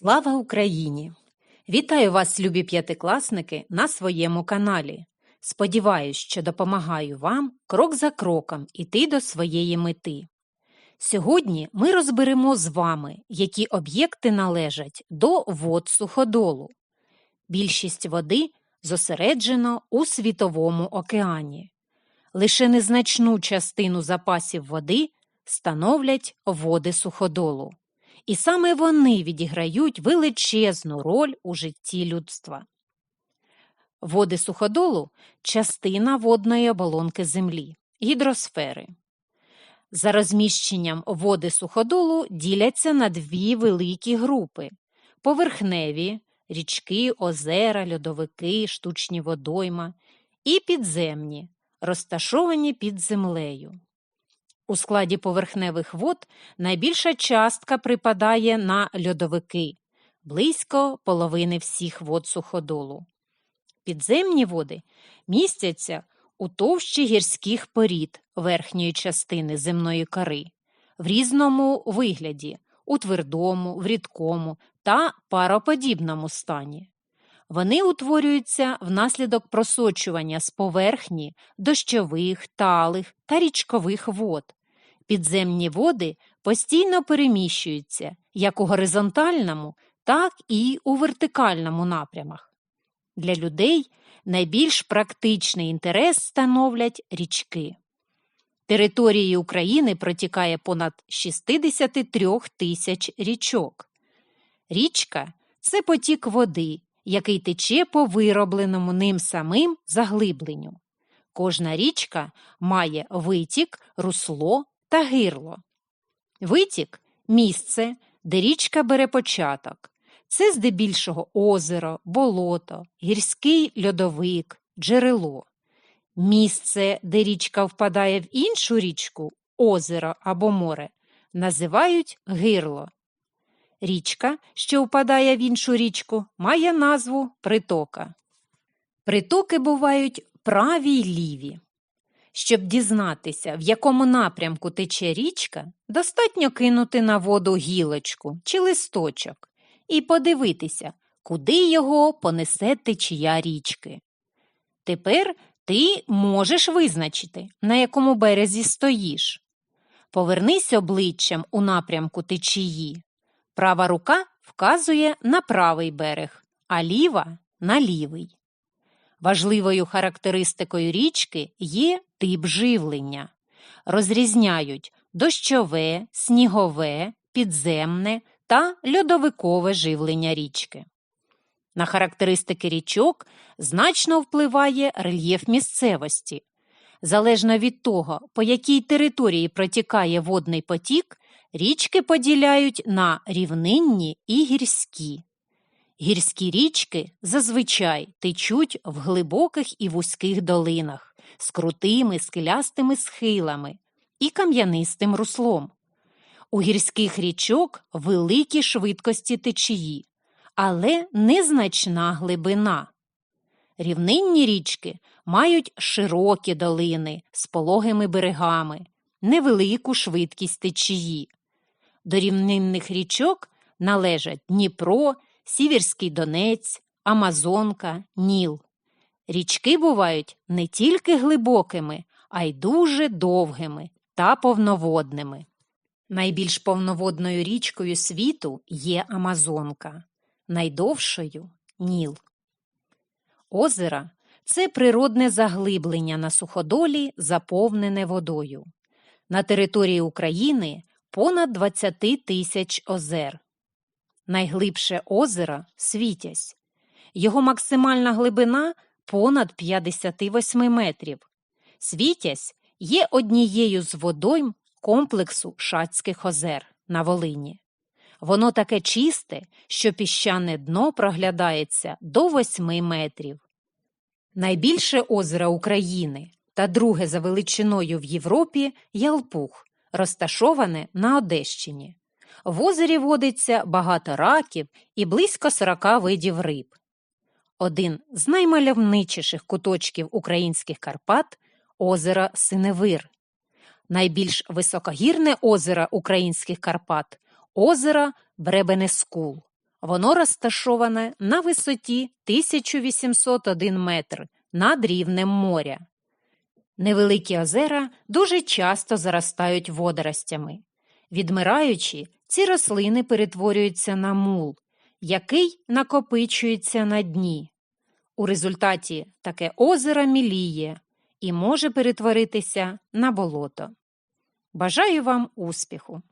Слава Україні! Вітаю вас, любі п'ятикласники, на своєму каналі. Сподіваюсь, що допомагаю вам крок за кроком іти до своєї мети. Сьогодні ми розберемо з вами, які об'єкти належать до вод суходолу. Більшість води зосереджено у Світовому океані. Лише незначну частину запасів води становлять води суходолу. І саме вони відіграють величезну роль у житті людства. Води суходолу частина водної оболонки Землі, гідросфери. За розміщенням води суходолу діляться на дві великі групи поверхневі річки, озера, льодовики, штучні водойма і підземні, розташовані під землею. У складі поверхневих вод найбільша частка припадає на льодовики близько половини всіх вод суходолу. Підземні води містяться у товщі гірських порід верхньої частини земної кори, в різному вигляді, у твердому, в рідкому та пароподібному стані. Вони утворюються внаслідок просочування з поверхні дощових, талих та річкових вод. Підземні води постійно переміщуються як у горизонтальному, так і у вертикальному напрямах. Для людей найбільш практичний інтерес становлять річки. Територією України протікає понад 63 тисяч річок. Річка це потік води, який тече по виробленому ним самим заглибленню. Кожна річка має витік, русло та гирло. Витік місце, де річка бере початок. Це здебільшого озеро, болото, гірський льодовик, джерело. Місце, де річка впадає в іншу річку, озеро або море, називають гирло. Річка, що впадає в іншу річку, має назву притока. Притоки бувають праві й ліві. Щоб дізнатися, в якому напрямку тече річка, достатньо кинути на воду гілочку чи листочок і подивитися, куди його понесе течія річки. Тепер ти можеш визначити, на якому березі стоїш. Повернись обличчям у напрямку течії. Права рука вказує на правий берег, а ліва на лівий. Важливою характеристикою річки є тип живлення. Розрізняють дощове, снігове, підземне та льодовикове живлення річки. На характеристики річок значно впливає рельєф місцевості. Залежно від того, по якій території протікає водний потік, річки поділяють на рівнинні і гірські. Гірські річки зазвичай течуть в глибоких і вузьких долинах з крутими скелястими схилами і кам'янистим руслом. У гірських річок великі швидкості течії, але незначна глибина. Рівнинні річки мають широкі долини з пологими берегами, невелику швидкість течії. До рівнинних річок належать Дніпро, Сіверський Донець, Амазонка, Ніл. Річки бувають не тільки глибокими, а й дуже довгими та повноводними. Найбільш повноводною річкою світу є Амазонка, найдовшою Ніл. Озера це природне заглиблення на суходолі, заповнене водою. На території України понад 20 тисяч озер. Найглибше озеро Світязь. Його максимальна глибина понад 58 метрів. Світязь є однією з водойм комплексу Шацьких озер на Волині. Воно таке чисте, що піщане дно проглядається до 8 метрів. Найбільше озеро України та друге за величиною в Європі Ялпух, розташоване на Одещині. В озері водиться багато раків і близько 40 видів риб. Один з наймальовничіших куточків українських Карпат озеро Синевир. Найбільш високогірне озеро українських Карпат озеро Бребенескул, Воно розташоване на висоті 1801 метр над рівнем моря. Невеликі озера дуже часто заростають водоростями. Відмираючи, ці рослини перетворюються на мул, який накопичується на дні. У результаті таке озеро міліє і може перетворитися на болото. Бажаю вам успіху!